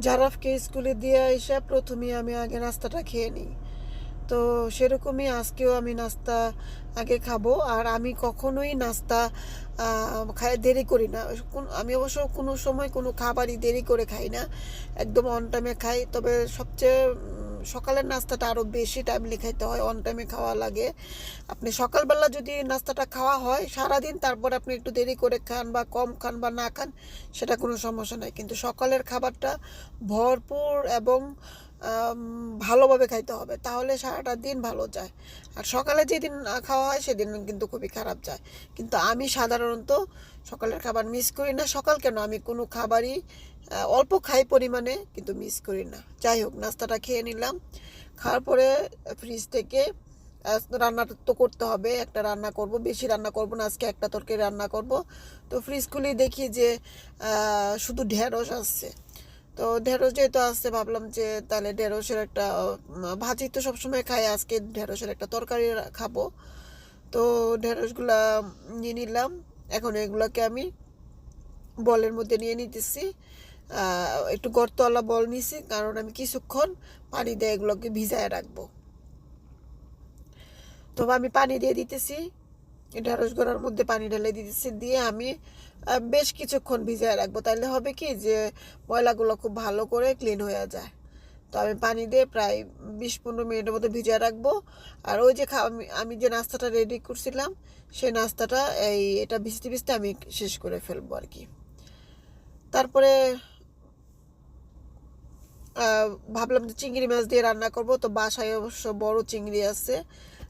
জারাফকে স্কুলে দিয়ে এসে প্রথমে আমি আগে নাস্তাটা খেয়ে নিই। তো সেরকমই আজকেও আমি নাস্তা আগে খাব, আর আমি কখনোই নাস্তা খাই, দেরি করি না। কোন- আমি অবশ্য কোনো সময় কোনো খাবারই দেরি করে খাই না। একদম অন টাইমে খাই, তবে সবচেয়ে সকালের নাস্তাটা আরও বেশি টাইমলি খাইতে হয় অন টাইমে খাওয়া লাগে। আপনি সকালবেলা যদি নাস্তাটা খাওয়া হয়, সারাদিন তারপর আপনি একটু দেরি করে খান বা কম খান বা না খান, সেটা কোনো সমস্যা নাই। কিন্তু সকালের খাবারটা ভরপুর এবং ভালোভাবে খাইতে হবে তাহলে সারাটা দিন ভালো যায়। আর সকালে যেদিন না খাওয়া হয় সেদিন কিন্তু খুবই খারাপ যায়। কিন্তু আমি সাধারণত সকালের খাবার মিস করি না। সকাল কেন? আমি কোনো খাবারই অল্প খাই পরিমাণে কিন্তু মিস করি না। যাই হোক নাস্তাটা খেয়ে নিলাম। খাওয়ার পরে ফ্রিজ থেকে আহ, রান্না তো করতে হবে একটা রান্না করব বেশি রান্না করব না আজকে একটা তরকারি রান্না করব। তো ফ্রিজ খুলে দেখি যে শুধু ঢেঁড়স আসছে। তো ঢেঁড়স যেহেতু আসছে ভাবলাম যে তাহলে ঢেঁড়সের একটা ভাজি তো সবসময় খাই, আজকে ঢেঁড়সের একটা তরকারি খাব। তো ঢেঁড়সগুলা নিয়ে নিলাম, এখন এগুলাকে আমি বলের মধ্যে নিয়ে নিতেছি। একটু গর্তওয়ালা বল নিছি, কারণ আমি কিছুক্ষণ পানি দিয়ে এগুলোকে ভিজায় রাখব। তো আমি পানি দিয়ে দিতেছি ঢেঁড়স গোড়ার মধ্যে পানি ঢেলে দিতেছি, দিয়ে আমি বেশ কিছুক্ষণ ভিজায় রাখব। তাহলে হবে কি যে, ময়লাগুলো খুব ভালো করে ক্লিন হয়ে যায়। তো আমি পানি দিয়ে প্রায় বিশ পনেরো মিনিটের মতো ভিজায় রাখব। আর ওই যে খা- আমি- আমি যে নাস্তাটা রেডি করছিলাম, সেই নাস্তাটা এই, এটা ভিজতে ভিজতে আমি শেষ করে ফেলব আর কি। তারপরে ভাবলাম যে চিংড়ি মাছ দিয়ে রান্না করব। তো বাসায় অবশ্য বড় চিংড়ি আছে।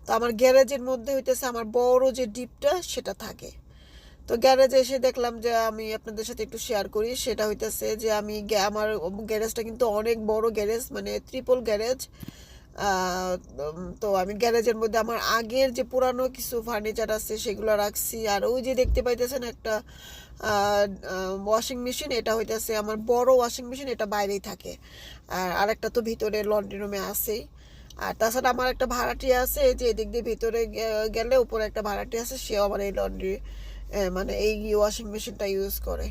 তো আমার গ্যারেজের মধ্যে হইতেছে আমার বড় যে ডিপটা, সেটা থাকে। তো গ্যারেজে এসে দেখলাম যে আমি আপনাদের সাথে একটু শেয়ার করি, সেটা হইতেছে যে আমি আমার গ্যারেজটা কিন্তু অনেক বড় গ্যারেজ মানে ট্রিপল গ্যারেজ। তো আমি গ্যারেজের মধ্যে আমার আগের যে পুরানো কিছু ফার্নিচার আছে, সেগুলো রাখছি। আর ওই যে দেখতে পাইতেছেন একটা ওয়াশিং মেশিন এটা হইতেছে আমার বড় ওয়াশিং মেশিন এটা বাইরেই থাকে। আর আরেকটা তো ভিতরে লন্ড্রি রুমে আছেই। আর তাছাড়া আমার একটা ভাড়াটি আছে যে এদিক দিয়ে ভিতরে গেলে উপরে একটা ভাড়াটি আছে, সেও আমার এই লন্ড্রি মানে এই ওয়াশিং মেশিনটা ইউজ করে।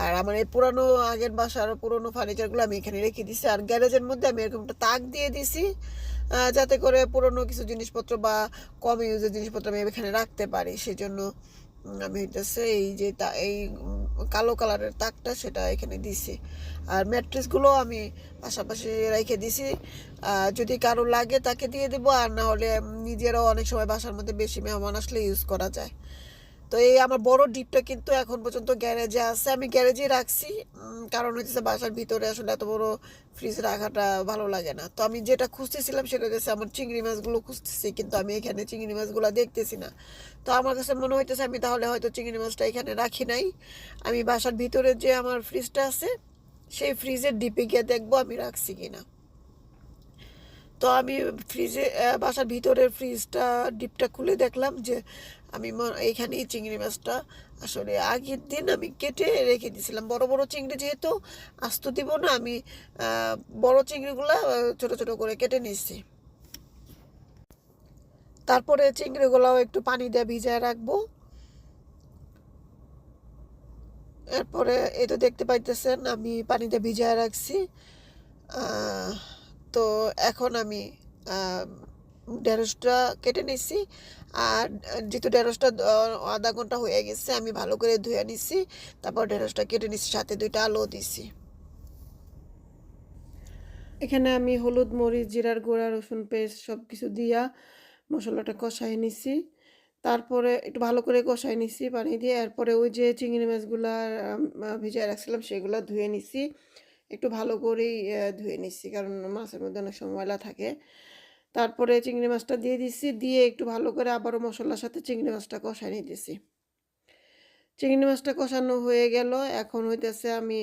আর আমার এই পুরানো আগের বাসার পুরোনো ফার্নিচারগুলো আমি এখানে রেখে দিছি। আর গ্যারেজের মধ্যে আমি এরকম একটা তাক দিয়ে দিছি যাতে করে পুরনো কিছু জিনিসপত্র বা কম ইউজের জিনিসপত্র আমি এখানে রাখতে পারি। সেই হইতেছে এই যে তা, এই কালো কালারের তাকটা সেটা এখানে দিছি। আর ম্যাট্রেসগুলো আমি পাশাপাশি রেখে দিছি। যদি কারও লাগে তাকে দিয়ে দেবো, আর না হলে নিজেরাও অনেক সময় বাসার মধ্যে বেশি মেহমান আসলে ইউজ করা যায়। তো এই আমার বড় ডিপটা কিন্তু এখন পর্যন্ত গ্যারেজে আছে। আমি গ্যারেজে রাখছি কারণ হচ্ছে বাসার ভিতরে আসলে এত বড় ফ্রিজ রাখাটা ভালো লাগে না। তো আমি যেটা খুঁজতেছিলাম সেটা হচ্ছে আমার চিংড়ি মাছগুলো খুঁজতেছি, কিন্তু আমি এখানে চিংড়ি মাছগুলো দেখতেছি না। তো আমার কাছে মনে হইতেছে আমি তাহলে হয়তো চিংড়ি মাছটা এখানে রাখি নাই। আমি বাসার ভিতরে যে আমার ফ্রিজটা আছে, সেই ফ্রিজের ডিপে গিয়ে দেখব আমি রাখছি কিনা। তো আমি ফ্রিজে বাসার ভিতরের ফ্রিজটা ডিপটা খুলে দেখলাম যে আমি এইখানেই চিংড়ি মাছটা আসলে আগের দিন আমি কেটে রেখে দিয়েছিলাম। বড় বড় চিংড়ি যেহেতু আস্ত দিব না, আমি বড় চিংড়িগুলো ছোট ছোট করে কেটে নিচ্ছি তারপরে চিংড়িগুলোও একটু পানি দিয়ে ভিজায় রাখব। এরপরে এই তো দেখতে পাইতেছেন, আমি পানিতে ভিজায় রাখছি। তো এখন আমি ঢেঁড়সটা কেটে নিছি। আর যেহেতু ঢেঁড়সটা আধা ঘণ্টা হয়ে গেছে, আমি ভালো করে ধুয়ে নিছি। তারপর ঢেঁড়সটা কেটে নিছি, সাথে দুইটা আলু দিছি। এখানে আমি হলুদ, মরিচ, জিরার গুঁড়া, রসুন পেস্ট সব কিছু দিয়া মশলাটা কষাই নিছি। তারপরে একটু ভালো করে কষাই নিছি পানি দিয়ে। এরপরে ওই যে চিংড়ি মাছগুলা ভিজায় রাখছিলাম, সেগুলো ধুয়ে নিছি। একটু ভালো করেই ধুয়ে নিচ্ছি। কারণ মাছের মধ্যে অনেক সময় ময়লা থাকে। তারপরে চিংড়ি মাছটা দিয়ে দিচ্ছি। দিয়ে একটু ভালো করে আবারও মশলার সাথে চিংড়ি মাছটা কষাই নিতেছি। চিংড়ি মাছটা কষানো হয়ে গেল। এখন হইতেছে আমি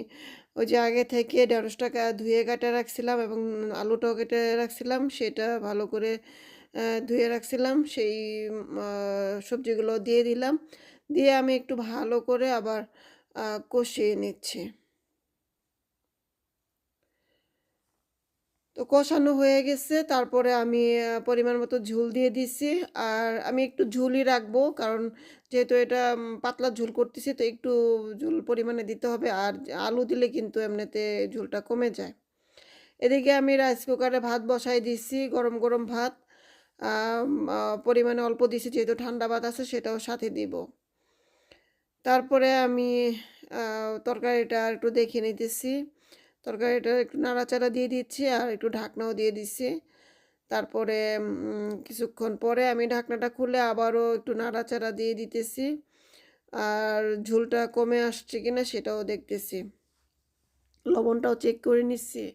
ওই যে আগে থেকে ঢেঁড়সটা ধুয়ে কাটে রাখছিলাম এবং আলুটাও কেটে রাখছিলাম। সেটা ভালো করে ধুয়ে রাখছিলাম। সেই সবজিগুলো দিয়ে দিলাম। দিয়ে আমি একটু ভালো করে আবার কষিয়ে নিচ্ছি। তো কষানো হয়ে গেছে, তারপরে আমি পরিমাণ মতো ঝুল দিয়ে দিছি। আর আমি একটু ঝুলই রাখব, কারণ যেহেতু এটা পাতলা ঝোল করতেছি, তো একটু ঝুল পরিমাণে দিতে হবে। আর আলু দিলে কিন্তু এমনিতে ঝুলটা কমে যায়। এদিকে আমি রাইস কুকারে ভাত বসাই দিছি, গরম গরম ভাত। পরিমাণে অল্প দিছি, যেহেতু ঠান্ডা ভাত আছে, সেটাও সাথে দিব। তারপরে আমি তরকারিটা একটু দেখে নিতেছি। তরকারিটা একটু নাড়াচাড়া দিয়ে দিচ্ছি আর একটু ঢাকনাও দিয়ে দিচ্ছি। তারপরে কিছুক্ষণ পরে আমি ঢাকনাটা খুলে আবারও একটু নাড়াচাড়া দিয়ে দিতেছি। আর ঝোলটা কমে আসছে কিনা সেটাও দেখতেছি। লবণটাও চেক করে নিচ্ছি।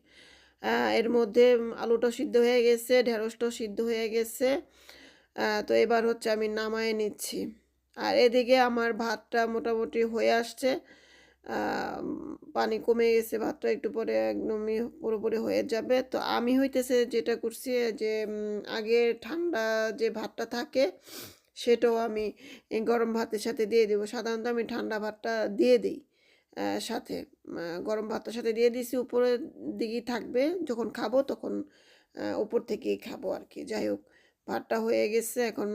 এর মধ্যে আলুটা সিদ্ধ হয়ে গেছে, ঢেঁড়সটাও সিদ্ধ হয়ে গেছে। তো এবার হচ্ছে আমি নামায় নিচ্ছি। আর এদিকে আমার ভাতটা মোটামুটি হয়ে আসছে। পানি কমে গেছে, ভাতটা একটু পরে একদমই পুরোপুরি হয়ে যাবে। তো আমি হইতেছে যেটা করছি যে আগে ঠান্ডা যে ভাতটা থাকে, সেটাও আমি গরম ভাতের সাথে দিয়ে দেবো। সাধারণত আমি ঠান্ডা ভাতটা দিয়ে দিই সাথে গরম ভাতটার সাথে দিয়ে দিছি, উপরের দিকেই থাকবে। যখন খাব তখন উপর থেকেই খাব আর কি। যাই হোক ভাতটা হয়ে গেছে, এখন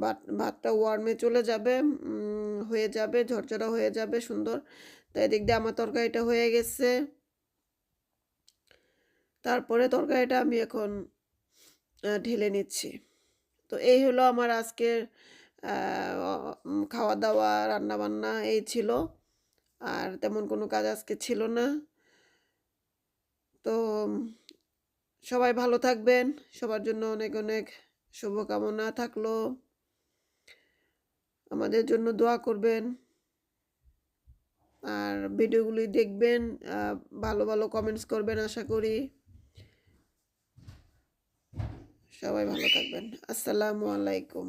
ভাত- ভাতটা ওয়ার্মে চলে যাবে হয়ে যাবে, ঝরঝরা হয়ে যাবে, সুন্দর। তো এদিক দিয়ে আমার তরকারিটা হয়ে গেছে। তারপরে তরকারিটা আমি এখন ঢেলে নিচ্ছি। তো এই হলো আমার আজকের খাওয়া দাওয়া রান্না বান্না এই ছিল। আর তেমন কোনো কাজ আজকে ছিল না। তো সবাই ভালো থাকবেন। সবার জন্য অনেক অনেক শুভকামনা থাকল। আমাদের জন্য দোয়া করবেন। আর ভিডিওগুলি দেখবেন ভালো ভালো কমেন্টস করবেন আশা করি। সবাই ভালো থাকবেন। আসসালামু আলাইকুম।